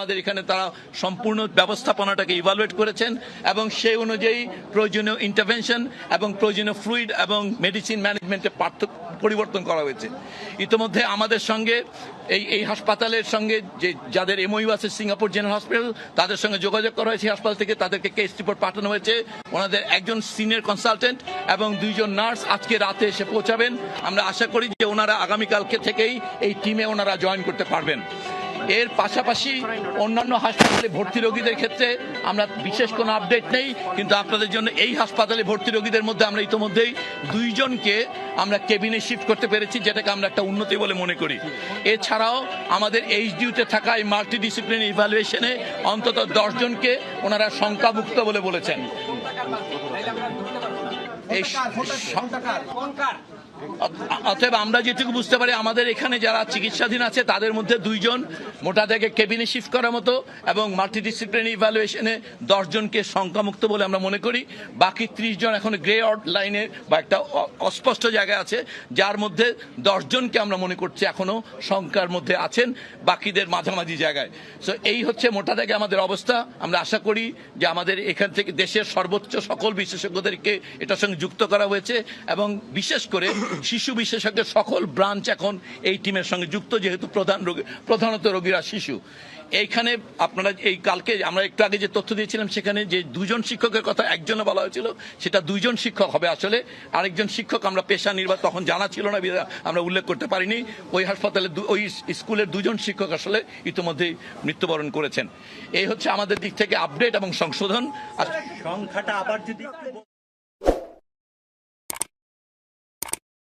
আমাদের এখানে তারা সম্পূর্ণ ব্যবস্থাপনাটাকে ইভালুয়েট করেছেন এবং সেই অনুযায়ী প্রয়োজনীয় ইন্টারভেনশন এবং প্রয়োজনীয় ফ্লুইড এবং মেডিসিন ম্যানেজমেন্টে পার্থক্য পরিবর্তন করা হয়েছে। ইতিমধ্যে আমাদের সঙ্গে এই এই হাসপাতালের সঙ্গে যে, যাদের এমওইউ আছে সিঙ্গাপুর জেনারেল হসপিটাল তাদের সঙ্গে যোগাযোগ করা হয়েছে হাসপাতাল থেকে, তাদেরকে কেস রিপোর্ট পাঠানো হয়েছে। ওনাদের একজন সিনিয়র কনসালটেন্ট এবং দুইজন নার্স আজকে রাতে এসে পৌঁছাবেন। আমরা আশা করি যে ওনারা আগামীকালকে থেকেই এই টিমে ওনারা জয়েন করতে পারবেন। এর পাশাপাশি অন্যান্য হাসপাতালে ভর্তি রোগীদের ক্ষেত্রে আমরা বিশেষ কোনো আপডেট নেই কিন্তু আপনাদের জন্য এই হাসপাতালে ভর্তি রোগীদের মধ্যে আমরা ইতোমধ্যেই দুইজনকে আমরা কেবিনে শিফট করতে পেরেছি যেটাকে আমরা একটা উন্নতি বলে মনে করি। এছাড়াও আমাদের এইচডিউতে থাকা এই মাল্টি ডিসিপ্লিন ইভ্যালুয়েশনে অন্তত দশজনকে ওনারা শঙ্কামুক্ত বলে বলেছেন। এই অতএব আমরা যেটুকু বুঝতে পারি, আমাদের এখানে যারা চিকিৎসাধীন আছে, তাদের মধ্যে দুইজন মোটা থেকে কেবিনে শিফট করার মতো এবং মাল্টিডিসিপ্লিন ইভ্যালুয়েশনে দশজনকে শঙ্কামুক্ত বলে আমরা মনে করি। বাকি ত্রিশ জন এখন গ্রে আউট লাইনে বা একটা অস্পষ্ট জায়গায় আছে, যার মধ্যে দশজনকে আমরা মনে করছি এখনও শঙ্কার মধ্যে আছেন, বাকিদের মাঝামাঝি জায়গায়। সো এই হচ্ছে মোটা থেকে আমাদের অবস্থা। আমরা আশা করি যে আমাদের এখান থেকে দেশের সর্বোচ্চ সকল বিশেষজ্ঞদেরকে এটার সঙ্গে যুক্ত করা হয়েছে এবং বিশেষ করে শিশু বিশেষজ্ঞের সকল ব্রাঞ্চ এখন এই টিমের সঙ্গে যুক্ত, যেহেতু প্রধান রোগী, প্রধানত রোগীরা শিশু। এইখানে আপনারা এই কালকে আমরা একটু আগে যে তথ্য দিয়েছিলাম, সেখানে যে দুজন শিক্ষকের কথা একজনে বলা হয়েছিল, সেটা দুইজন শিক্ষক হবে আসলে। আরেকজন শিক্ষক আমরা পেশা নির্বাচন তখন জানা ছিল না আমরা উল্লেখ করতে পারিনি। ওই হাসপাতালে ওই স্কুলের দুজন শিক্ষক আসলে ইতিমধ্যেই মৃত্যুবরণ করেছেন। এই হচ্ছে আমাদের দিক থেকে আপডেট এবং সংশোধন। সংখ্যাটা আবার যদি